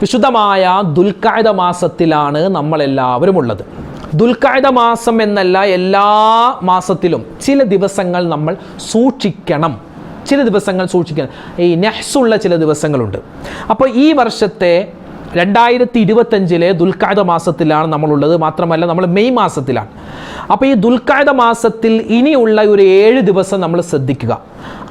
വിശുദ്ധമായ ദുൽഖായുധ മാസത്തിലാണ് നമ്മളെല്ലാവരും ഉള്ളത് ദുൽഖായുധ മാസം എന്നല്ല എല്ലാ മാസത്തിലും ചില ദിവസങ്ങൾ നമ്മൾ സൂക്ഷിക്കണം. ചില ദിവസങ്ങൾ സൂക്ഷിക്കണം. ഈ നെഹ്സുള്ള ചില ദിവസങ്ങളുണ്ട്. അപ്പോൾ ഈ വർഷത്തെ രണ്ടായിരത്തി ഇരുപത്തഞ്ചിലെ ദുൽഖായുധ മാസത്തിലാണ് നമ്മളുള്ളത്. മാത്രമല്ല നമ്മൾ മെയ് മാസത്തിലാണ്. അപ്പോൾ ഈ ദുൽഖായുധ മാസത്തിൽ ഇനിയുള്ള ഒരു ഏഴ് ദിവസം നമ്മൾ ശ്രദ്ധിക്കുക.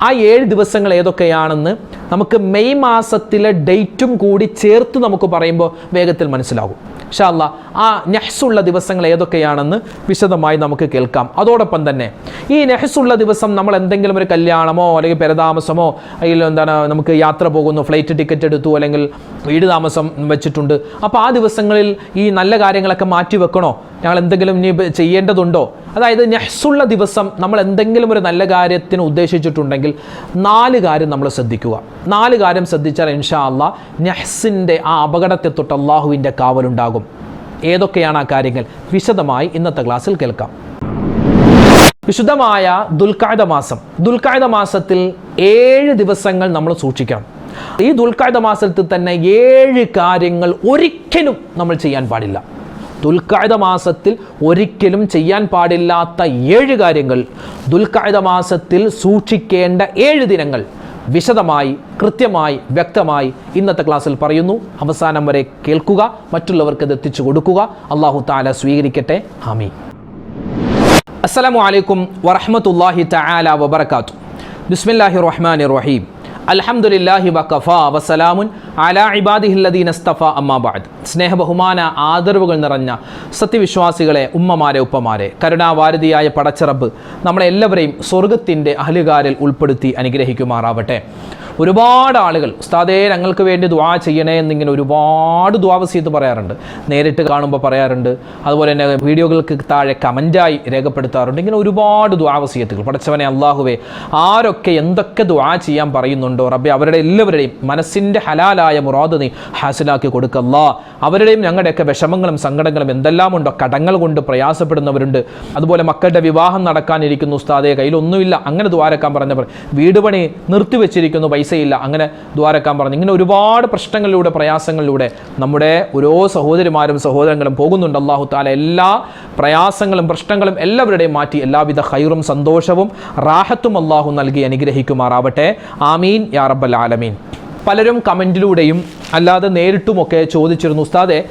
ആ ഏഴ് ദിവസങ്ങൾ ഏതൊക്കെയാണെന്ന് നമുക്ക് മെയ് മാസത്തിലെ ഡേറ്റും കൂടി ചേർത്ത് നമുക്ക് പറയുമ്പോൾ വേഗത്തിൽ മനസ്സിലാകും. ഷാല്ല ആ നെഹ്സുള്ള ദിവസങ്ങൾ ഏതൊക്കെയാണെന്ന് വിശദമായി നമുക്ക് കേൾക്കാം. അതോടൊപ്പം തന്നെ ഈ നെഹ്സുള്ള ദിവസം നമ്മൾ എന്തെങ്കിലും ഒരു കല്യാണമോ അല്ലെങ്കിൽ പെരതാമസമോ അല്ലെങ്കിൽ എന്താണ് നമുക്ക് യാത്ര പോകുന്നു ഫ്ലൈറ്റ് ടിക്കറ്റ് എടുത്തു അല്ലെങ്കിൽ വീട് താമസം വെച്ചിട്ടുണ്ട്. അപ്പോൾ ആ ദിവസങ്ങളിൽ ഈ നല്ല കാര്യങ്ങളൊക്കെ മാറ്റി വെക്കണോ? ഞങ്ങൾ എന്തെങ്കിലും ഇനി ചെയ്യേണ്ടതുണ്ടോ? അതായത് നെഹ്സുള്ള ദിവസം നമ്മൾ എന്തെങ്കിലും ഒരു നല്ല കാര്യത്തിന് ഉദ്ദേശിച്ചിട്ടുണ്ടെങ്കിൽ നാല് കാര്യം നമ്മൾ ശ്രദ്ധിക്കുക. നാല് കാര്യം ശ്രദ്ധിച്ചാൽ ഇൻഷാ അള്ളാ നെഹ്സിന്റെ ആ അപകടത്തെ തൊട്ട് അള്ളാഹുവിന്റെ കാവലുണ്ടാകും. ഏതൊക്കെയാണ് ആ കാര്യങ്ങൾ? വിശദമായി ഇന്നത്തെ ക്ലാസ്സിൽ കേൾക്കാം. വിശുദ്ധമായ ദുൽഖായുധ മാസം. ദുൽഖായുധ മാസത്തിൽ ഏഴ് ദിവസങ്ങൾ നമ്മൾ സൂക്ഷിക്കണം. ഈ ദുൽഖായുധ മാസത്തിൽ തന്നെ ഏഴ് കാര്യങ്ങൾ ഒരിക്കലും നമ്മൾ ചെയ്യാൻ പാടില്ല. ദുൽഖായുധ മാസത്തിൽ ഒരിക്കലും ചെയ്യാൻ പാടില്ലാത്ത ഏഴ് കാര്യങ്ങൾ. ദുൽഖായുധ മാസത്തിൽ സൂക്ഷിക്കേണ്ട ഏഴ് ദിനങ്ങൾ. വിശദമായി കൃത്യമായി വ്യക്തമായി ഇന്നത്തെ ക്ലാസ്സിൽ പറയുന്നു. അവസാനം വരെ കേൾക്കുക മറ്റുള്ളവർക്ക് ഇത് എത്തിച്ചു കൊടുക്കുക. അള്ളാഹു താല സ്വീകരിക്കട്ടെ. ആമീൻ. അസ്സലാമു അലൈക്കും വറഹ്മത്തുള്ളാഹി തആല വബറകാത്തു ബിസ്മില്ലാഹിർ റഹ്മാനിർ റഹീം. അൽഹംദുലില്ലാഹി വഖഫ വസലാമുൻ അലാ ഇബാദിഹില്ലദീന ഇസ്തഫ അമ്മാ ബഅദ്. സ്നേഹ ബഹുമാന ആദരവുകൾ നിറഞ്ഞ സത്യവിശ്വാസികളെ ഉമ്മമാരെ ഉപ്പമാരെ കരുണാവാരതിയായ പടച്ചിറബ് നമ്മളെല്ലാവരെയും സ്വർഗത്തിന്റെ അഹലുകാരിൽ ഉൾപ്പെടുത്തി അനുഗ്രഹിക്കുമാറാവട്ടെ. ഒരുപാട് ആളുകൾ ഉസ്താദേ ഞങ്ങൾക്ക് വേണ്ടി ദ്വാ ചെയ്യണേ എന്നിങ്ങനെ ഒരുപാട് ദ്വാവസീത്ത് പറയാറുണ്ട്. നേരിട്ട് കാണുമ്പോൾ പറയാറുണ്ട്. അതുപോലെ തന്നെ വീഡിയോകൾക്ക് താഴെ കമന്റായി രേഖപ്പെടുത്താറുണ്ട്. ഇങ്ങനെ ഒരുപാട് ദ്വാവസീയത്തുകൾ പഠിച്ചവനെ അള്ളാഹുവേ ആരൊക്കെ എന്തൊക്കെ ദ്വാ ചെയ്യാൻ പറയുന്നുണ്ടോ? റബ്ബെ അവരുടെ എല്ലാവരുടെയും മനസ്സിന്റെ ഹലാലായ മുറാദ് നീ ഹാസിലാക്കി കൊടുക്കല്ല അവരുടെയും ഞങ്ങളുടെയൊക്കെ വിഷമങ്ങളും സങ്കടങ്ങളും എന്തെല്ലാം ഉണ്ടോ? കടങ്ങൾ കൊണ്ട് പ്രയാസപ്പെടുന്നവരുണ്ട്. അതുപോലെ മക്കളുടെ വിവാഹം നടക്കാനിരിക്കുന്നു. ഉസ്താദെ കയ്യിലൊന്നുമില്ല. അങ്ങനെ ദ്വാരക്കാൻ പറഞ്ഞവർ വീട് പണി നിർത്തിവെച്ചിരിക്കുന്നു. പൈസയില്ല. അങ്ങനെ ദ്വാരക്കാൻ പറഞ്ഞു. ഇങ്ങനെ ഒരുപാട് പ്രശ്നങ്ങളിലൂടെ പ്രയാസങ്ങളിലൂടെ നമ്മുടെ ഓരോ സഹോദരിമാരും സഹോദരങ്ങളും പോകുന്നുണ്ട്. അള്ളാഹു താല എല്ലാ പ്രയാസങ്ങളും പ്രശ്നങ്ങളും എല്ലാവരുടെയും മാറ്റി എല്ലാവിധ ഹൈറും സന്തോഷവും റാഹത്തും അള്ളാഹു നൽകി അനുഗ്രഹിക്കുമാറാവട്ടെ. ആമീൻ. യാ റബ്ബൽ ആലമീൻ. പലരും കമന്റിലൂടെയും അല്ലാതെ നേരിട്ടുമൊക്കെ ചോദിച്ചിരുന്നു ഉസ്താദെ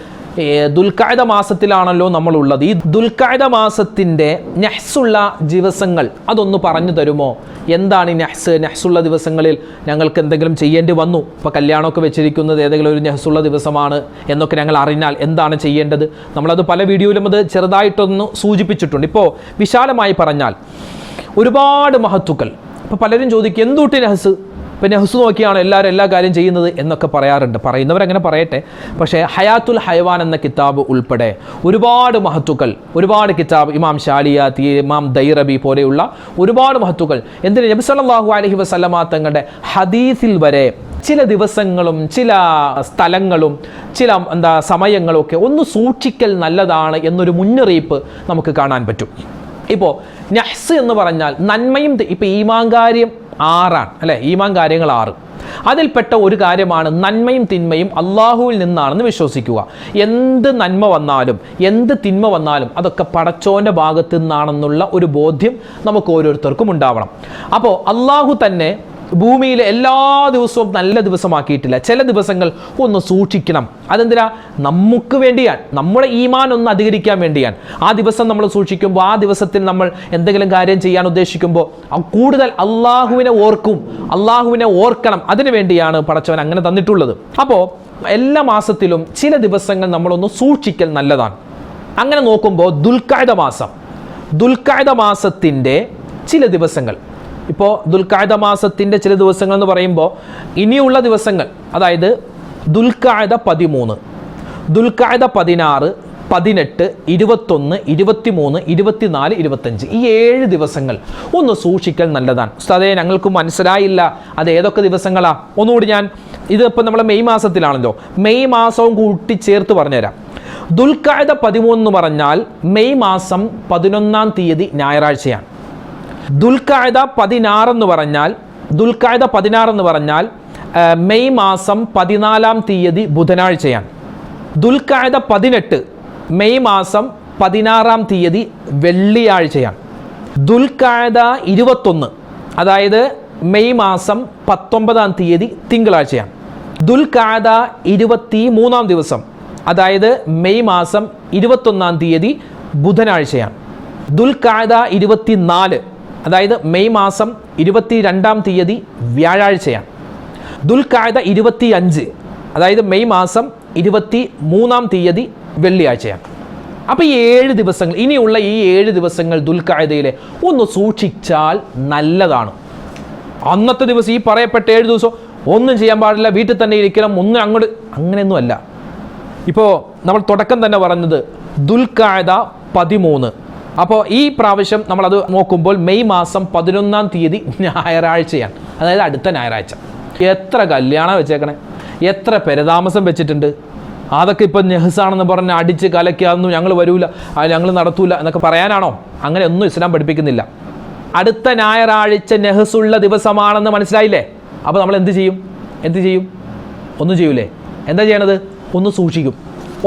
ദുൽഖായുധ മാസത്തിലാണല്ലോ നമ്മളുള്ളത്. ഈ ദുൽഖായുധ മാസത്തിന്റെ നെഹ്സുള്ള ദിവസങ്ങൾ അതൊന്ന് പറഞ്ഞു തരുമോ? എന്താണ് ഈ നെഹ്സ്? നെഹ്സുള്ള ദിവസങ്ങളിൽ ഞങ്ങൾക്ക് എന്തെങ്കിലും ചെയ്യേണ്ടി വന്നു? ഇപ്പോൾ കല്യാണമൊക്കെ വെച്ചിരിക്കുന്നത് ഏതെങ്കിലും ഒരു നെഹ്സുള്ള ദിവസമാണ് എന്നൊക്കെ ഞങ്ങൾ അറിഞ്ഞാൽ എന്താണ് ചെയ്യേണ്ടത്? നമ്മളത് പല വീഡിയോയിലും അത് ചെറുതായിട്ടൊന്ന് സൂചിപ്പിച്ചിട്ടുണ്ട്. ഇപ്പോൾ വിശാലമായി പറഞ്ഞാൽ ഒരുപാട് മഹത്തുക്കൾ ഇപ്പോൾ പലരും ചോദിക്കും എന്തുട്ടി നെഹ്സ്? ഇപ്പം ഹുസ് നോക്കിയാണ് എല്ലാവരും എല്ലാ കാര്യം ചെയ്യുന്നത് എന്നൊക്കെ പറയാറുണ്ട്. പറയുന്നവരങ്ങനെ പറയട്ടെ. പക്ഷേ ഹയാത്തുൽ ഹയവാൻ എന്ന കിതാബ് ഉൾപ്പെടെ ഒരുപാട് മഹത്തുക്കൾ ഒരുപാട് കിതാബ് ഇമാം ഷാലിയാത്തി ഇമാം ദൈറബി പോലെയുള്ള ഒരുപാട് മഹത്തുക്കൾ. എന്തിന്? നബി സല്ലല്ലാഹു അലൈഹി വസല്ലമ തങ്ങളുടെ ഹദീസിൽ വരെ ചില ദിവസങ്ങളും ചില സ്ഥലങ്ങളും ചില എന്താ സമയങ്ങളും ഒക്കെ ഒന്ന് സൂക്ഷിക്കൽ നല്ലതാണ് എന്നൊരു മുന്നറിയിപ്പ് നമുക്ക് കാണാൻ പറ്റും. ഇപ്പോൾ നഹ്സ് എന്ന് പറഞ്ഞാൽ നന്മയും ഇപ്പോൾ ഈമാൻ കാര്യം ആറാണ് അല്ലേ? ഈമാൻ കാര്യങ്ങൾ ആറ്. അതിൽപ്പെട്ട ഒരു കാര്യമാണ് നന്മയും തിന്മയും അള്ളാഹുവിൽ നിന്നാണെന്ന് വിശ്വസിക്കുക. എന്ത് നന്മ വന്നാലും എന്ത് തിന്മ വന്നാലും അതൊക്കെ പടച്ചോന്റെ ഭാഗത്തു നിന്നാണെന്നുള്ള ഒരു ബോധ്യം നമുക്ക് ഓരോരുത്തർക്കും ഉണ്ടാവണം. അപ്പോൾ അള്ളാഹു തന്നെ ഭൂമിയിലെ എല്ലാ ദിവസവും നല്ല ദിവസമാക്കിയിട്ടില്ല. ചില ദിവസങ്ങൾ ഒന്ന് സൂക്ഷിക്കണം. അതെന്തിനാ? നമുക്ക് വേണ്ടിയാണ് നമ്മുടെ ഈമാൻ ഒന്ന് അധികരിക്കാൻ വേണ്ടിയാണ് ആ ദിവസം നമ്മൾ സൂക്ഷിക്കുമ്പോൾ ആ ദിവസത്തിൽ നമ്മൾ എന്തെങ്കിലും കാര്യം ചെയ്യാൻ ഉദ്ദേശിക്കുമ്പോൾ കൂടുതൽ അള്ളാഹുവിനെ ഓർക്കും. അള്ളാഹുവിനെ ഓർക്കണം. അതിനു വേണ്ടിയാണ് പടച്ചവൻ അങ്ങനെ തന്നിട്ടുള്ളത്. അപ്പോൾ എല്ലാ മാസത്തിലും ചില ദിവസങ്ങൾ നമ്മളൊന്ന് സൂക്ഷിക്കൽ നല്ലതാണ്. അങ്ങനെ നോക്കുമ്പോൾ ദുൽക്കായുധ മാസം. ദുൽക്കായുധ മാസത്തിന്റെ ചില ദിവസങ്ങൾ. ഇപ്പോൾ ദുൽഖായുധ മാസത്തിന്റെ ചില ദിവസങ്ങൾ എന്ന് പറയുമ്പോൾ ഇനിയുള്ള ദിവസങ്ങൾ അതായത് ദുൽഖായുധ പതിമൂന്ന് ദുൽഖായുധ പതിനാറ് പതിനെട്ട് ഇരുപത്തൊന്ന് ഇരുപത്തിമൂന്ന് ഇരുപത്തിനാല് ഇരുപത്തഞ്ച് ഈ ഏഴ് ദിവസങ്ങൾ ഒന്ന് സൂക്ഷിക്കൽ നല്ലതാണ്. ഉസ്താദേ ഞങ്ങൾക്ക് മനസ്സിലായില്ല അത് ഏതൊക്കെ ദിവസങ്ങളാ? ഒന്നുകൂടി ഞാൻ ഇതിപ്പോൾ നമ്മൾ മെയ് മാസത്തിലാണല്ലോ. മെയ് മാസവും കൂട്ടി ചേർത്ത് പറഞ്ഞുതരാം. ദുൽഖായുധ പതിമൂന്ന് എന്ന് പറഞ്ഞാൽ മെയ് മാസം പതിനൊന്നാം തീയതി ഞായറാഴ്ചയാണ്. ദുൽഖായുധ പതിനാറെന്ന് പറഞ്ഞാൽ ദുൽഖായുധ പതിനാറെന്ന് പറഞ്ഞാൽ മെയ് മാസം പതിനാലാം തീയതി ബുധനാഴ്ചയാണ്. ദുൽഖായത പതിനെട്ട് മെയ് മാസം പതിനാറാം തീയതി വെള്ളിയാഴ്ചയാണ്. ദുൽഖായത ഇരുപത്തൊന്ന് അതായത് മെയ് മാസം പത്തൊമ്പതാം തീയതി തിങ്കളാഴ്ചയാണ്. ദുൽഖായത ഇരുപത്തി മൂന്നാം ദിവസം അതായത് മെയ് മാസം ഇരുപത്തൊന്നാം തീയതി ബുധനാഴ്ചയാണ്. ദുൽഖായത ഇരുപത്തിനാല് അതായത് മെയ് മാസം ഇരുപത്തി രണ്ടാം തീയതി വ്യാഴാഴ്ചയാണ്. ദുൽഖായത ഇരുപത്തി അഞ്ച് അതായത് മെയ് മാസം ഇരുപത്തി മൂന്നാം തീയതി വെള്ളിയാഴ്ചയാണ്. അപ്പോൾ ഈ ഏഴ് ദിവസങ്ങൾ ഇനിയുള്ള ഈ ഏഴ് ദിവസങ്ങൾ ദുൽഖായതയിലെ ഒന്ന് സൂക്ഷിച്ചാൽ നല്ലതാണ്. അന്നത്തെ ദിവസം ഈ പറയപ്പെട്ട ഏഴ് ദിവസം ഒന്നും ചെയ്യാൻ പാടില്ല വീട്ടിൽ തന്നെ ഇരിക്കണം ഒന്നും അങ്ങോട്ട് അങ്ങനെയൊന്നുമല്ല ഇപ്പോൾ നമ്മൾ തുടക്കം തന്നെ പറഞ്ഞത് ദുൽഖായത പതിമൂന്ന്. അപ്പോൾ ഈ പ്രാവശ്യം നമ്മളത് നോക്കുമ്പോൾ മെയ് മാസം പതിനൊന്നാം തീയതി ഞായറാഴ്ചയാണ്. അതായത് അടുത്ത ഞായറാഴ്ച. എത്ര കല്യാണം വെച്ചേക്കണേ? എത്ര പെരതാമസം വെച്ചിട്ടുണ്ട്? അതൊക്കെ ഇപ്പം നെഹ്സാണെന്ന് പറഞ്ഞ് അടിച്ച് കലക്കാതൊന്നും ഞങ്ങൾ വരൂല ഞങ്ങൾ നടത്തൂല എന്നൊക്കെ പറയാനാണോ? അങ്ങനെ ഒന്നും ഇസ്ലാം പഠിപ്പിക്കുന്നില്ല. അടുത്ത ഞായറാഴ്ച നെഹ്സുള്ള ദിവസമാണെന്ന് മനസ്സിലായില്ലേ? അപ്പോൾ നമ്മൾ എന്ത് ചെയ്യും? എന്ത് ചെയ്യും? ഒന്നും ചെയ്യൂലേ? എന്താ ചെയ്യണത്? ഒന്ന് സൂക്ഷിക്കും.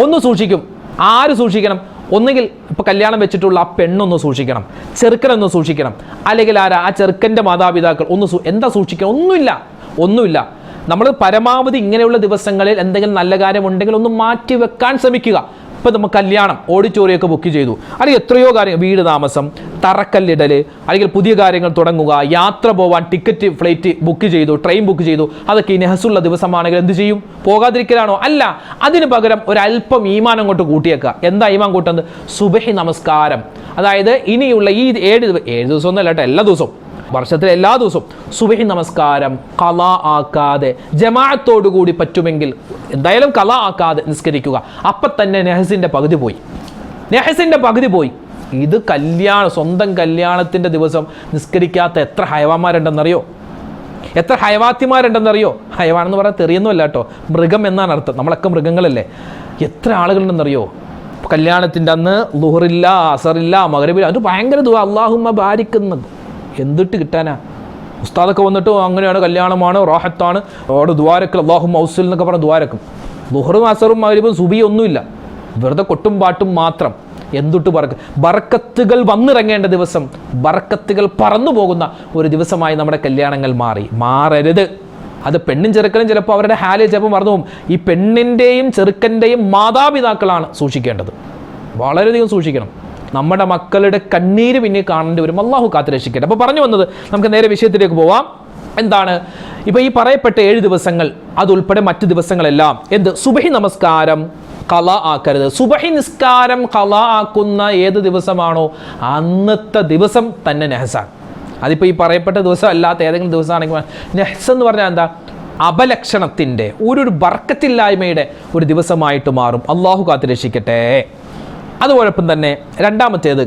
ഒന്ന് സൂക്ഷിക്കും. ആര് സൂക്ഷിക്കണം? ഒന്നുകിൽ ഇപ്പോൾ കല്യാണം വെച്ചിട്ടുള്ള ആ പെണ്ണൊന്ന് സൂക്ഷിക്കണം ചെറുക്കനൊന്ന് സൂക്ഷിക്കണം. അല്ലെങ്കിൽ ആരാ? ആ ചെറുക്കന്റെ മാതാപിതാക്കൾ ഒന്ന് എന്താ സൂക്ഷിക്കുക? ഒന്നുമില്ല. ഒന്നുമില്ല. നമ്മൾ പരമാവധി ഇങ്ങനെയുള്ള ദിവസങ്ങളിൽ എന്തെങ്കിലും നല്ല കാര്യം ഉണ്ടെങ്കിൽ ഒന്ന് മാറ്റി വെക്കാൻ ശ്രമിക്കുക. ഇപ്പം നമുക്ക് കല്യാണം ഓഡിറ്റോറിയമൊക്കെ ബുക്ക് ചെയ്തു. അല്ലെങ്കിൽ എത്രയോ കാര്യങ്ങൾ വീട് താമസം തറക്കല്ലിടൽ അല്ലെങ്കിൽ പുതിയ കാര്യങ്ങൾ തുടങ്ങുക യാത്ര പോവാൻ ടിക്കറ്റ് ഫ്ലൈറ്റ് ബുക്ക് ചെയ്തു ട്രെയിൻ ബുക്ക് ചെയ്തു. അതൊക്കെ ഈ നെഹസുള്ള ദിവസമാണെങ്കിൽ എന്ത് ചെയ്യും? പോകാതിരിക്കലാണോ? അല്ല അതിന് പകരം ഒരല്പം ഈമാൻ അങ്ങോട്ട് കൂട്ടിയേക്കുക. എന്താ ഈമാൻ കൂട്ടുന്നത് സുബഹി നമസ്കാരം. അതായത് ഇനിയുള്ള ഈ ഏഴ് ഏഴ് ദിവസം ഒന്നും അല്ല കേട്ടോ എല്ലാ ദിവസവും. വർഷത്തിലെ എല്ലാ ദിവസവും സുബഹി നമസ്കാരം കല ആക്കാതെ ജമാഅത്തോടു കൂടി പറ്റുമെങ്കിൽ എന്തായാലും കല ആക്കാതെ നിസ്കരിക്കുക. അപ്പം തന്നെ നെഹസിന്റെ പകുതി പോയി. നെഹസിന്റെ പകുതി പോയി. ഇത് കല്യാണം സ്വന്തം കല്യാണത്തിന്റെ ദിവസം നിസ്കരിക്കാത്ത എത്ര ഹയവാന്മാരുണ്ടെന്നറിയോ? എത്ര ഹയവാത്തിമാരുണ്ടെന്നറിയോ? ഹയവാൻ എന്ന് പറയാൻ തെറിയൊന്നുമല്ല കേട്ടോ. മൃഗം എന്നാണ് അർത്ഥം. നമ്മളൊക്കെ മൃഗങ്ങളല്ലേ. എത്ര ആളുകളുണ്ടെന്നറിയോ? കല്യാണത്തിന്റെ അന്ന് ലുഹറില്ല അസറില്ല മകരബില്ല അത് ഭയങ്കര ദുഃഖം അള്ളാഹുമ്മ ബാരിക്കുന്നത് എന്തിട്ട് കിട്ടാനാ? ഉസ്താദൊക്കെ വന്നിട്ട് അങ്ങനെയാണ് കല്യാണമാണ് റാഹത്താണ്. അവിടെ ദ്വാരക്കൽ അള്ളാഹു മൗസിൽ എന്നൊക്കെ പറഞ്ഞ ദ്വാരക്കും. ലുഹറും അസറും മകരിബും സുബി ഒന്നുമില്ല. വെറുതെ കൊട്ടും പാട്ടും മാത്രം. എന്തുട്ട് പറക്ക്? ബറക്കത്തുകൾ വന്നിറങ്ങേണ്ട ദിവസം ബറക്കത്തുകൾ പറന്നു പോകുന്ന ഒരു ദിവസമായി നമ്മുടെ കല്യാണങ്ങൾ മാറി. മാറരുത്. അത് പെണ്ണും ചെറുക്കനും ചിലപ്പോൾ അവരുടെ ഹാൽ ചിലപ്പോൾ മറന്നു പോകും. ഈ പെണ്ണിന്റെയും ചെറുക്കന്റെയും മാതാപിതാക്കളാണ് സൂക്ഷിക്കേണ്ടത്. വളരെയധികം സൂക്ഷിക്കണം. നമ്മുടെ മക്കളുടെ കണ്ണീര് പിന്നെ കാണേണ്ടി വരും. അള്ളാഹു കാത്ത് രക്ഷിക്കട്ടെ അപ്പോൾ പറഞ്ഞു വന്നത് നമുക്ക് നേരെ വിഷയത്തിലേക്ക് പോവാം. എന്താണ്? ഇപ്പോൾ ഈ പറയപ്പെട്ട ഏഴ് ദിവസങ്ങൾ അതുൾപ്പെടെ മറ്റ് ദിവസങ്ങളെല്ലാം എന്ത്? സുബഹി നമസ്കാരം കല ആക്കരുത്. സുബഹി നിസ്കാരം കല ആക്കുന്ന ഏത് ദിവസമാണോ അന്നത്തെ ദിവസം തന്നെ നെഹസാൻ. അതിപ്പോൾ ഈ പറയപ്പെട്ട ദിവസം അല്ലാത്ത ഏതെങ്കിലും ദിവസമാണെങ്കിൽ നെഹ്സ് എന്ന് പറഞ്ഞാൽ എന്താ? അപലക്ഷണത്തിന്റെ ഒരു ഒരു ബർക്കത്തില്ലായ്മയുടെ ഒരു ദിവസമായിട്ട് മാറും. അള്ളാഹു കാത്ത് അതോടൊപ്പം തന്നെ രണ്ടാമത്തേത്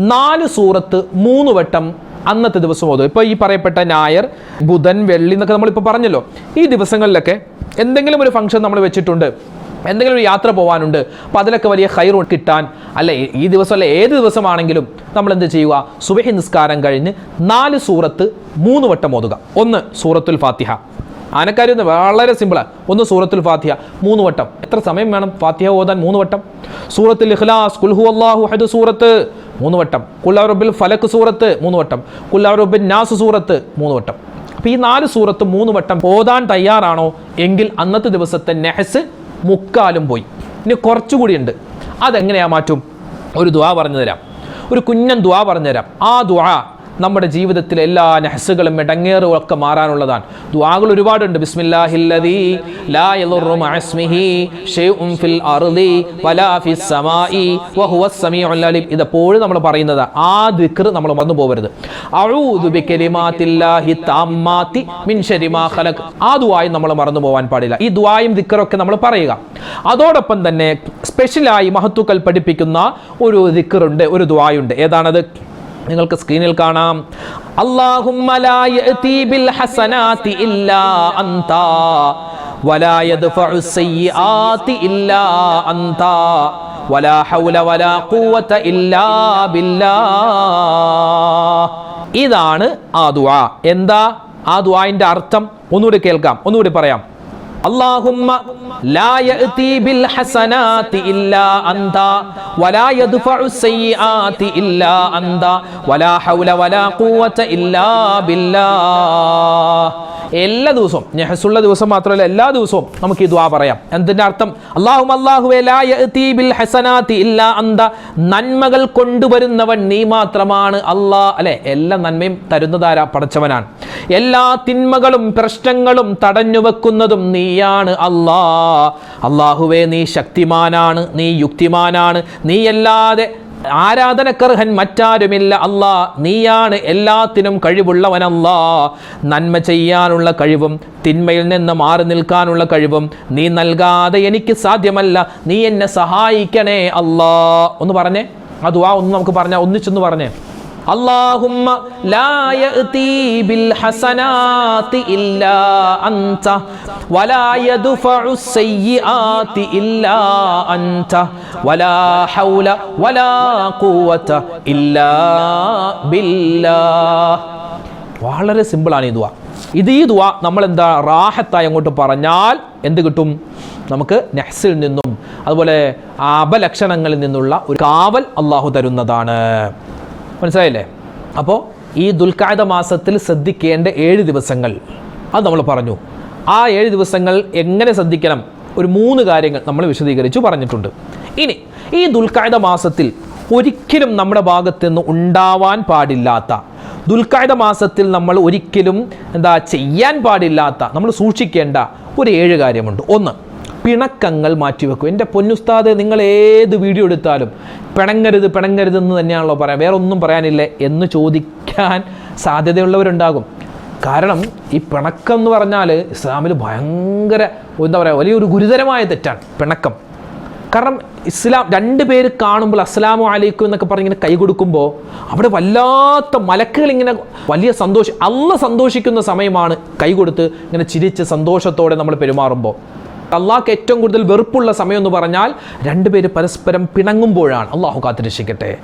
നാല് സൂറത്ത് മൂന്ന് വട്ടം അന്നത്തെ ദിവസം ഓതും ഇപ്പോൾ ഈ പറയപ്പെട്ട ഞായർ ബുധൻ വെള്ളി എന്നൊക്കെ നമ്മളിപ്പോൾ പറഞ്ഞല്ലോ. ഈ ദിവസങ്ങളിലൊക്കെ എന്തെങ്കിലും ഒരു ഫംഗ്ഷൻ നമ്മൾ വെച്ചിട്ടുണ്ട് എന്തെങ്കിലും ഒരു യാത്ര പോകാനുണ്ട് അപ്പോൾ അതിലൊക്കെ വലിയ ഹൈർ കിട്ടാൻ അല്ലെ ഈ ദിവസം അല്ലെ ഏത് ദിവസമാണെങ്കിലും നമ്മൾ എന്ത് ചെയ്യുക? സുബഹി നിസ്കാരം കഴിഞ്ഞ് നാല് സൂറത്ത് മൂന്ന് വട്ടം ഓതുക. ഒന്ന് സൂറത്തുൽ ഫാത്തിഹ. ആനക്കാരി വളരെ സിമ്പിളാണ് ഒന്ന് സൂറത്തുൽ ഫാത്തിഹ മൂന്ന് വട്ടം. എത്ര സമയം വേണം ഫാത്തിഹ ഓതാൻ? മൂന്ന് വട്ടം. സൂറത്തുൽ ഇഖ്ലാസ് കുൽഹു അള്ളാഹു ഹദ് സൂറത്ത് മൂന്ന് വട്ടം. കുല്ലാറുബിൽ ഫലക്ക് സൂറത്ത് മൂന്ന് വട്ടം. കുല്ലാറുബിൻ നാസ് സൂറത്ത് മൂന്ന് വട്ടം. അപ്പോൾ ഈ നാല് സൂറത്ത് മൂന്ന് വട്ടം ഓതാൻ തയ്യാറാണോ? എങ്കിൽ അന്നത്തെ ദിവസത്തെ നെഹസ് മുക്കാലും പോയി. ഇനി കുറച്ചുകൂടി ഉണ്ട്. അതെങ്ങനെയാ മാറ്റും? ഒരു ദുവാ പറഞ്ഞു തരാം. ഒരു കുഞ്ഞൻ ദുവാ പറഞ്ഞു തരാം. ആ ദുആ നമ്മുടെ ജീവിതത്തിലെ എല്ലാ നെഹസുകളും ഇടങ്ങേറും ഒക്കെ മാറാനുള്ളതാണ്. ദുവാകൾ ഒരുപാടുണ്ട്. ബിസ്മില്ലാഹില്ലദീ ലാ യദുറു മഅസ്മിഹി ഷൈഉൻ ഫിൽ അർളി വലാ ഫിസ് സമാഇ വഹുവസ് അലീം. ഇതെപ്പോഴും നമ്മൾ പറയുന്നത് ആ ദിക്ർ നമ്മൾ മറന്നു പോകരുത് അഊദു ബികലിമാത്തില്ലാഹി താമ്മാത്തി മിൻ ശരി മാ ആ ദുആയും നമ്മൾ മറന്നു പോകാൻ പാടില്ല. ഈ ദുആയും ദിക്റൊക്കെ നമ്മൾ പറയുക. അതോടൊപ്പം തന്നെ സ്പെഷ്യലായി മഹത്തുക്കൾ പഠിപ്പിക്കുന്ന ഒരു ദിക്കറുണ്ട് ഒരു ദുആയുണ്ട്. ഏതാണത്? നിങ്ങൾക്ക് സ്ക്രീനിൽ കാണാം. അല്ലാഹുമ്മ ലാ യഅതി ബിൽ ഹസനാതി ഇല്ലാ അൻതാ വലാ യദ്ഫഉ സയ്യിആതി ഇല്ലാ അൻത വലാ ഹൗല വലാ ഖുവത ഇല്ലാ ബില്ലാ ഇതാണ് ആ ദുആ. എന്താ? ആ ദ്വായിന്റെ അർത്ഥം ഒന്നുകൂടി കേൾക്കാം ഒന്നുകൂടി പറയാം. اللهم لا يأتي بالحسنات إلا أنت ولا يدفع السيئات إلا أنت ولا حول ولا قوة إلا بالله എല്ലാ ദിവസവും നെഹസുള്ള ദിവസം മാത്രമല്ല എല്ലാ ദിവസവും നമുക്ക് ഈ ദ്വാ പറയാം എന്തിന്റെ അർത്ഥം അള്ളാഹും അള്ളാഹുവേ ലാ യഅ്തി ബിൽ ഹസനാത്തി ഇല്ലാ അന്ത നന്മകൾ കൊണ്ടുവരുന്നവൻ നീ മാത്രമാണ് അല്ലാ അല്ലെ എല്ലാ നന്മയും തരുന്നതാരാ പടച്ചവനാണ് എല്ലാ തിന്മകളും പ്രശ്നങ്ങളും തടഞ്ഞു വെക്കുന്നതും നീയാണ് അല്ലാ. അള്ളാഹുവേ നീ ശക്തിമാനാണ് നീ യുക്തിമാനാണ് നീയല്ലാതെ ആരാധനക്കർഹൻ മറ്റാരുമില്ല അല്ലാ. നീയാണ് എല്ലാത്തിനും കഴിവുള്ളവനല്ലാ നന്മ ചെയ്യാനുള്ള കഴിവും തിന്മയിൽ നിന്ന് മാറി നിൽക്കാനുള്ള കഴിവും നീ നൽകാതെ എനിക്ക് സാധ്യമല്ല. നീ എന്നെ സഹായിക്കണേ അല്ലാ. ഒന്ന് പറഞ്ഞേ. അതുവാ ഒന്ന് നമുക്ക് പറഞ്ഞ ഒന്നിച്ചൊന്ന് പറഞ്ഞേ. اللهم لا يأتي بالحسنات إلا أنت ولا يدفع السيئات إلا أنت ولا حول ولا قوة إلا بالله വളരെ സിമ്പിളാണ് ഈ ദുവ ഇത് ഈ ദുവ നമ്മൾ എന്താ റാഹത്തായി അങ്ങോട്ട് പറഞ്ഞാൽ എന്ത് കിട്ടും നമുക്ക് നെഹ്സിൽ നിന്നും അതുപോലെ അപലക്ഷണങ്ങളിൽ നിന്നുള്ള ഒരു കാവൽ അള്ളാഹു തരുന്നതാണ് മനസ്സിലായില്ലേ? അപ്പോൾ ഈ ദുൽഖാദ മാസത്തിൽ ശ്രദ്ധിക്കേണ്ട ഏഴ് ദിവസങ്ങൾ. അത് നമ്മൾ പറഞ്ഞു. ആ ഏഴ് ദിവസങ്ങൾ എങ്ങനെ ശ്രദ്ധിക്കണം? ഒരു മൂന്ന് കാര്യങ്ങൾ നമ്മൾ വിശദീകരിച്ചു പറഞ്ഞിട്ടുണ്ട്. ഇനി ഈ ദുൽഖാദ മാസത്തിൽ ഒരിക്കലും നമ്മുടെ ഭാഗത്തുനിന്ന് ഉണ്ടാവാൻ പാടില്ലാത്ത ദുൽഖാദ മാസത്തിൽ നമ്മൾ ഒരിക്കലും എന്താ ചെയ്യാൻ പാടില്ലാത്ത നമ്മൾ സൂക്ഷിക്കേണ്ട ഒരു ഏഴ് കാര്യമുണ്ട്. ഒന്ന് പിണക്കങ്ങൾ മാറ്റിവെക്കും. എന്റെ പൊന്നുസ്താദ് നിങ്ങൾ ഏത് വീഡിയോ എടുത്താലും പിണങ്ങരുത് പിണങ്ങരുത് എന്ന് തന്നെയാണല്ലോ പറയാം. വേറെ ഒന്നും പറയാനില്ല എന്ന് ചോദിക്കാൻ സാധ്യതയുള്ളവരുണ്ടാകും. കാരണം ഈ പിണക്കം എന്ന് പറഞ്ഞാൽ ഇസ്ലാമിൽ ഭയങ്കര എന്താ പറയുക വലിയൊരു ഗുരുതരമായ തെറ്റാണ് പിണക്കം. കാരണം ഇസ്ലാം രണ്ട് പേര് കാണുമ്പോൾ അസ്സലാമു അലൈക്കും എന്നൊക്കെ പറഞ്ഞ് ഇങ്ങനെ കൈ കൊടുക്കുമ്പോൾ അവിടെ വല്ലാത്ത മലക്കുകൾ ഇങ്ങനെ വലിയ സന്തോഷം അല്ല സന്തോഷിക്കുന്ന സമയമാണ് കൈ കൊടുത്ത് ഇങ്ങനെ ചിരിച്ച് സന്തോഷത്തോടെ നമ്മൾ പെരുമാറുമ്പോൾ അള്ളാഹ്ക്ക് ഏറ്റവും കൂടുതൽ വെറുപ്പുള്ള സമയം എന്ന് പറഞ്ഞാൽ രണ്ടുപേര് പരസ്പരം പിണങ്ങുമ്പോഴാണ്. അള്ളാഹു കാത്തിരക്ഷിക്കട്ടെ.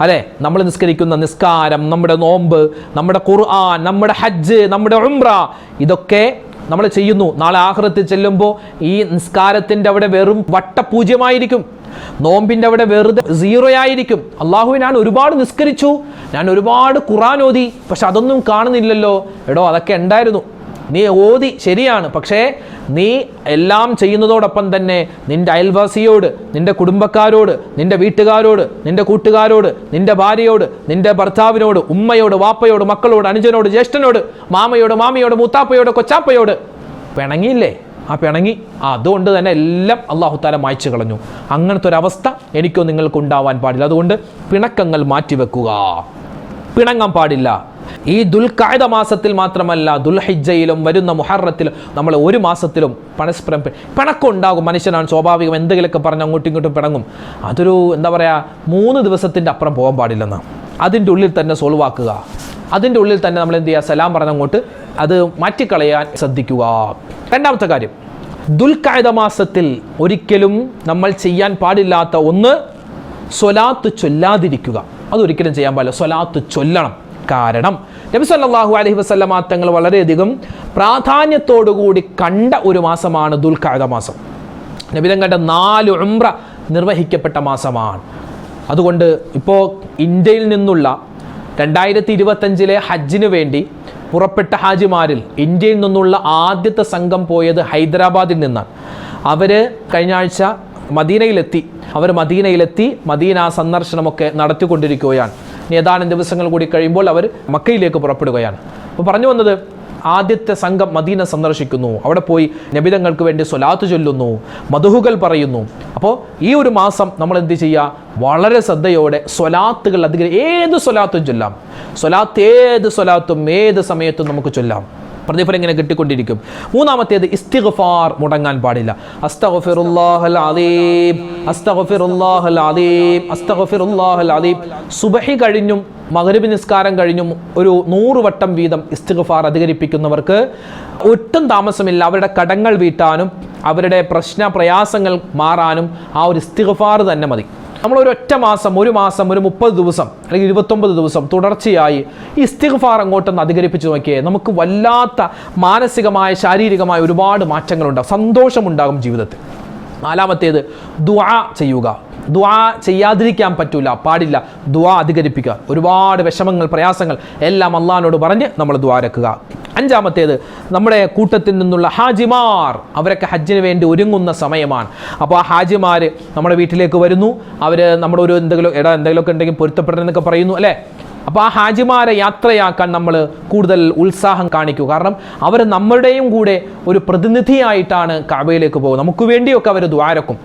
അതെ നമ്മൾ നിസ്കരിക്കുന്ന നിസ്കാരം നമ്മുടെ നോമ്പ് നമ്മുടെ ഖുർആൻ നമ്മുടെ ഹജ്ജ് നമ്മുടെ ഉംറ ഇതൊക്കെ നമ്മൾ ചെയ്യുന്നു. നാളെ ആഹ്റത്തിൽ ചെല്ലുമ്പോൾ ഈ നിസ്കാരത്തിന്റെ അവിടെ വെറും വട്ടപൂജ്യമായിരിക്കും. നോമ്പിന്റെ അവിടെ വെറുതെ സീറോ ആയിരിക്കും അള്ളാഹു ഞാൻ ഒരുപാട് നിസ്കരിച്ചു. ഞാൻ ഒരുപാട് ഖുറാൻ ഓതി. പക്ഷെ അതൊന്നും കാണുന്നില്ലല്ലോ. എടോ അതൊക്കെ ഉണ്ടായിരുന്നു. നീ ഓതി ശരിയാണ്. പക്ഷേ നീ എല്ലാം ചെയ്യുന്നതോടൊപ്പം തന്നെ നിന്റെ അയൽവാസിയോട് നിന്റെ കുടുംബക്കാരോട് നിന്റെ വീട്ടുകാരോട് നിന്റെ കൂട്ടുകാരോട് നിന്റെ ഭാര്യയോട് നിന്റെ ഭർത്താവിനോട് ഉമ്മയോട് വാപ്പയോട് മക്കളോട് അനുജനോട് ജ്യേഷ്ഠനോട് മാമയോട് മാമിയോട് മൂത്താപ്പയോട് കൊച്ചാപ്പയോട്. പിണങ്ങിയില്ലേ? ആ പിണങ്ങി. അതുകൊണ്ട് തന്നെ എല്ലാം അള്ളാഹു താല മായ്ച്ചു കളഞ്ഞു. അങ്ങനത്തെ ഒരവസ്ഥ എനിക്കോ നിങ്ങൾക്ക് ഉണ്ടാവാൻ പാടില്ല. അതുകൊണ്ട് പിണക്കങ്ങൾ മാറ്റിവെക്കുക. പിണങ്ങാൻ പാടില്ല. ഈ ദുൽഖായുധ മാസത്തിൽ മാത്രമല്ല ദുൽഹിജയിലും വരുന്ന മുഹറത്തിലും നമ്മൾ ഒരു മാസത്തിലും പരസ്പരം പിണക്കുണ്ടാകും മനുഷ്യനാണ് സ്വാഭാവികം എന്തെങ്കിലുമൊക്കെ പറഞ്ഞ് അങ്ങോട്ടും ഇങ്ങോട്ടും പിണങ്ങും. അതൊരു എന്താ പറയുക മൂന്ന് ദിവസത്തിന്റെ അപ്പുറം പോകാൻ പാടില്ലെന്ന്. അതിന്റെ ഉള്ളിൽ തന്നെ സോൾവ് ആക്കുക. അതിന്റെ ഉള്ളിൽ തന്നെ നമ്മൾ എന്ത് ചെയ്യുക? സലാം പറഞ്ഞങ്ങോട്ട് അത് മാറ്റിക്കളയാൻ ശ്രദ്ധിക്കുക. രണ്ടാമത്തെ കാര്യം ദുൽഖായത മാസത്തിൽ ഒരിക്കലും നമ്മൾ ചെയ്യാൻ പാടില്ലാത്ത ഒന്ന് സ്വലാത്ത് ചൊല്ലാതിരിക്കുക. അതൊരിക്കലും ചെയ്യാൻ പാടില്ല. സ്വലാത്ത് ചൊല്ലണം. കാരണം. നബി സല്ലാഹു അലഹി വസല്ലമ തങ്ങൾ വളരെയധികം പ്രാധാന്യത്തോടുകൂടി കണ്ട ഒരു മാസമാണ് ദുൽഖഅദ മാസം. നബി കണ്ട നാല് ഉംറ നിർവഹിക്കപ്പെട്ട മാസമാണ്. അതുകൊണ്ട് ഇപ്പോൾ ഇന്ത്യയിൽ നിന്നുള്ള രണ്ടായിരത്തി ഇരുപത്തഞ്ചിലെ ഹജ്ജിന് വേണ്ടി പുറപ്പെട്ട ഹാജിമാരിൽ ഇന്ത്യയിൽ നിന്നുള്ള ആദ്യത്തെ സംഘം പോയത് ഹൈദരാബാദിൽ നിന്നാണ്. അവർ കഴിഞ്ഞ ആഴ്ച മദീനയിലെത്തി. അവർ മദീനയിലെത്തി മദീന സന്ദർശനമൊക്കെ നടത്തിക്കൊണ്ടിരിക്കുകയാണ്. ഇനി ഏതാനും ദിവസങ്ങൾ കൂടി കഴിയുമ്പോൾ അവർ മക്കയിലേക്ക് പുറപ്പെടുകയാണ്. അപ്പോൾ പറഞ്ഞു വന്നത് ആദ്യത്തെ സംഘം മദീന സന്ദർശിക്കുന്നു. അവിടെ പോയി നബിതങ്ങൾക്ക് വേണ്ടി സ്വലാത്ത് ചൊല്ലുന്നു മധുഹുകൾ പറയുന്നു. അപ്പോൾ ഈ ഒരു മാസം നമ്മൾ എന്ത് ചെയ്യുക? വളരെ ശ്രദ്ധയോടെ സ്വലാത്തുകൾ അധികം ഏത് സ്വലാത്തും ചൊല്ലാം. സ്വലാത്ത് ഏത് സ്വലാത്തും ഏത് സമയത്തും നമുക്ക് ചൊല്ലാം. പ്രതിഫലം ഇങ്ങനെ കിട്ടിക്കൊണ്ടിരിക്കും. മൂന്നാമത്തേത് ഇസ്തിഗ്ഫാർ മുടങ്ങാൻ പാടില്ല. സുബഹി കഴിഞ്ഞും മഗ്രിബ് നിസ്കാരം കഴിഞ്ഞും ഒരു നൂറ് വട്ടം വീതം ഇസ്തിഗ്ഫാർ അധികരിപ്പിക്കുന്നവർക്ക് ഒട്ടും താമസമില്ല. അവരുടെ കടങ്ങൾ വീട്ടാനും അവരുടെ പ്രശ്ന പ്രയാസങ്ങൾ മാറാനും ആ ഒരു ഇസ്തിഗ്ഫാർ തന്നെ മതി. നമ്മൾ ഒരു ഒറ്റ മാസം ഒരു മാസം ഒരു മുപ്പത് ദിവസം അല്ലെങ്കിൽ ഇരുപത്തൊമ്പത് ദിവസം തുടർച്ചയായി ഈ ഇസ്തിഗ്ഫാർ അങ്ങോട്ടൊന്ന് അധികരിപ്പിച്ച് നോക്കിയേ നമുക്ക് വല്ലാത്ത മാനസികമായ ശാരീരികമായ ഒരുപാട് മാറ്റങ്ങളുണ്ടാകും സന്തോഷമുണ്ടാകും ജീവിതത്തിൽ. നാലാമത്തേത് ദുആ ചെയ്യുക. ദുആ ചെയ്യാതിരിക്കാൻ പറ്റൂല പാടില്ല. ദുആ അധികരിപ്പിക്കുക. ഒരുപാട് വിഷമങ്ങൾ പ്രയാസങ്ങൾ എല്ലാം അള്ളഹാനോട് പറഞ്ഞ് നമ്മൾ ദ്വാരക്കുക അഞ്ചാമത്തേത് നമ്മുടെ കൂട്ടത്തിൽ നിന്നുള്ള ഹാജിമാർ അവരൊക്കെ ഹജ്ജിന് വേണ്ടി ഒരുങ്ങുന്ന സമയമാണ്. അപ്പോൾ ആ ഹാജിമാർ നമ്മുടെ വീട്ടിലേക്ക് വരുന്നു. അവർ നമ്മുടെ ഒരു എന്തെങ്കിലും ഇട എന്തെങ്കിലുമൊക്കെ ഉണ്ടെങ്കിൽ പൊരുത്തപ്പെടണമെന്നൊക്കെ പറയുന്നു അല്ലേ? അപ്പോൾ ആ ഹാജിമാരെ യാത്രയാക്കാൻ നമ്മൾ കൂടുതൽ ഉത്സാഹം കാണിക്കൂ. കാരണം അവർ നമ്മുടെയും കൂടെ ഒരു പ്രതിനിധിയായിട്ടാണ് കാബയിലേക്ക് പോകുന്നത്. നമുക്ക് വേണ്ടിയൊക്കെ അവർ ദ്വാരക്കും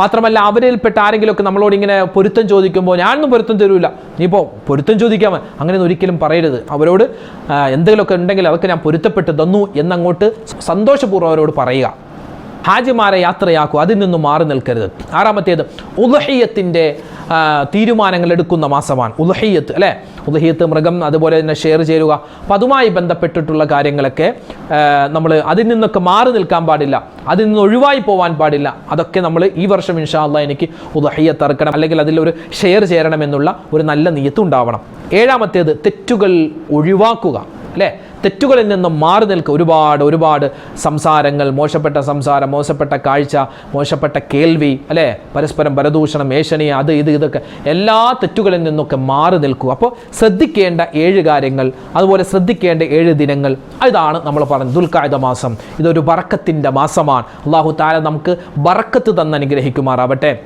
മാത്രമല്ല അവരിൽപ്പെട്ട ആരെങ്കിലുമൊക്കെ നമ്മളോട് ഇങ്ങനെ പൊരുത്തം ചോദിക്കുമ്പോൾ ഞാനൊന്നും പൊരുത്തം തരൂല. നീ ഇപ്പോൾ പൊരുത്തം ചോദിക്കാമോ അങ്ങനെ ഒരിക്കലും പറയരുത്. അവരോട് എന്തെങ്കിലുമൊക്കെ ഉണ്ടെങ്കിൽ അതൊക്കെ ഞാൻ പൊരുത്തപ്പെട്ട് തന്നു എന്നങ്ങോട്ട് സന്തോഷപൂർവം അവരോട് പറയുക. ഹാജിമാരെ യാത്രയാക്കുക അതിൽ നിന്നും മാറി നിൽക്കരുത്. ആറാമത്തേത് ഉദഹയ്യത്തിന്റെ തീരുമാനങ്ങൾ എടുക്കുന്ന മാസമാണ്. ഉദഹയ്യത്ത് അല്ലേ? ഉദഹയ്യത്ത് മൃഗം അതുപോലെ തന്നെ ഷെയർ ചെയ്യുക അപ്പം അതുമായി ബന്ധപ്പെട്ടിട്ടുള്ള കാര്യങ്ങളൊക്കെ നമ്മൾ അതിൽ നിന്നൊക്കെ മാറി നിൽക്കാൻ പാടില്ല. അതിൽ നിന്ന് ഒഴിവായി പോകാൻ പാടില്ല. അതൊക്കെ നമ്മൾ ഈ വർഷം ഇൻഷാല്ല എനിക്ക് ഉദഹയ്യത്ത് ഇറക്കണം അല്ലെങ്കിൽ അതിലൊരു ഷെയർ ചേരണമെന്നുള്ള ഒരു നല്ല നീയത്ത് ഉണ്ടാവണം. ഏഴാമത്തേത് തെറ്റുകൾ ഒഴിവാക്കുക. അല്ലേ? തെറ്റുകളിൽ നിന്നും മാറി നിൽക്കുക ഒരുപാട് ഒരുപാട് സംസാരങ്ങൾ മോശപ്പെട്ട സംസാരം മോശപ്പെട്ട കാഴ്ച മോശപ്പെട്ട കേൾവി അല്ലേ? പരസ്പരം പരദൂഷണം ഏഷണി അത് ഇത് ഇതൊക്കെ എല്ലാ തെറ്റുകളിൽ നിന്നൊക്കെ മാറി നിൽക്കുക. അപ്പോൾ ശ്രദ്ധിക്കേണ്ട ഏഴ് കാര്യങ്ങൾ അതുപോലെ ശ്രദ്ധിക്കേണ്ട ഏഴ് ദിനങ്ങൾ ഇതാണ് നമ്മൾ പറഞ്ഞത് ദുൽഖായുധ മാസം. ഇതൊരു ബറക്കത്തിന്റെ മാസമാണ്. അള്ളാഹു താല നമുക്ക് ബറക്കത്ത് തന്ന് അനുഗ്രഹിക്കുമാറാവട്ടെ.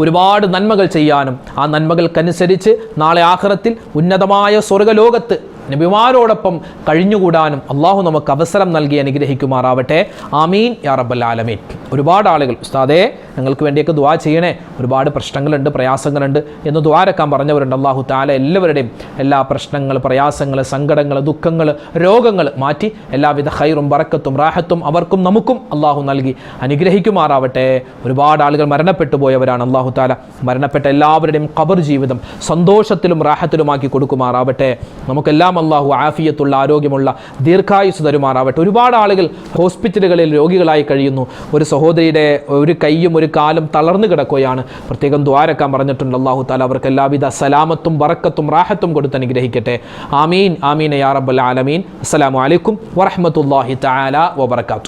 ഒരുപാട് നന്മകൾ ചെയ്യാനും ആ നന്മകൾക്കനുസരിച്ച് നാളെ ആഹ്റത്തിൽ ഉന്നതമായ സ്വർഗലോകത്ത് നബിമാരോടൊപ്പം കഴിഞ്ഞുകൂടാനും അള്ളാഹു നമുക്ക് അവസരം നൽകി അനുഗ്രഹിക്കുമാറാവട്ടെ. ആമീൻ. യാ റബ്ബൽ ആലമീൻ. ഒരുപാട് ആളുകൾ ഉസ്താദേ ഞങ്ങൾക്ക് വേണ്ടിയൊക്കെ ദ്വാ ചെയ്യണേ. ഒരുപാട് പ്രശ്നങ്ങളുണ്ട് പ്രയാസങ്ങളുണ്ട് എന്ന് ദ്വാരക്കാൻ പറഞ്ഞവരുണ്ട്. അള്ളാഹു താല എല്ലാവരുടെയും എല്ലാ പ്രശ്നങ്ങൾ പ്രയാസങ്ങൾ സങ്കടങ്ങൾ ദുഃഖങ്ങൾ രോഗങ്ങൾ മാറ്റി എല്ലാവിധ ഹൈറും വറക്കത്തും റാഹത്തും അവർക്കും നമുക്കും അള്ളാഹു നൽകി അനുഗ്രഹിക്കുമാറാവട്ടെ. ഒരുപാട് ആളുകൾ മരണപ്പെട്ടു പോയവരാണ് അള്ളാഹു താല. മരണപ്പെട്ട എല്ലാവരുടെയും ഖബർ ജീവിതം സന്തോഷത്തിലും റാഹത്തിലുമാക്കി കൊടുക്കുമാറാവട്ടെ. നമുക്കെല്ലാം അള്ളാഹു ആഫിയത്തുള്ള ആരോഗ്യമുള്ള ദീർഘായുസ് തരുമാറാവട്ടെ. ഒരുപാട് ആളുകൾ ഹോസ്പിറ്റലുകളിൽ രോഗികളായി കഴിയുന്നു. ഒരു സഹോദരിയുടെ ഒരു കൈയും ഒരു കാലും തളർന്നു കിടക്കുകയാണ്. പ്രത്യേകം ദ്വാരക്കാൻ പറഞ്ഞിട്ടുണ്ട്. അള്ളാഹു താല അവർക്ക് എല്ലാവിധ സലാമത്തും വറക്കത്തും റാഹത്തും കൊടുത്ത് അനുഗ്രഹിക്കട്ടെ. ആമീൻ. ആമീൻ യാ റബ്ബൽ ആലമീൻ. അസ്സലാമു അലൈക്കും വറഹ്മത്തുള്ളാഹി തആല വബറകാതുഹു.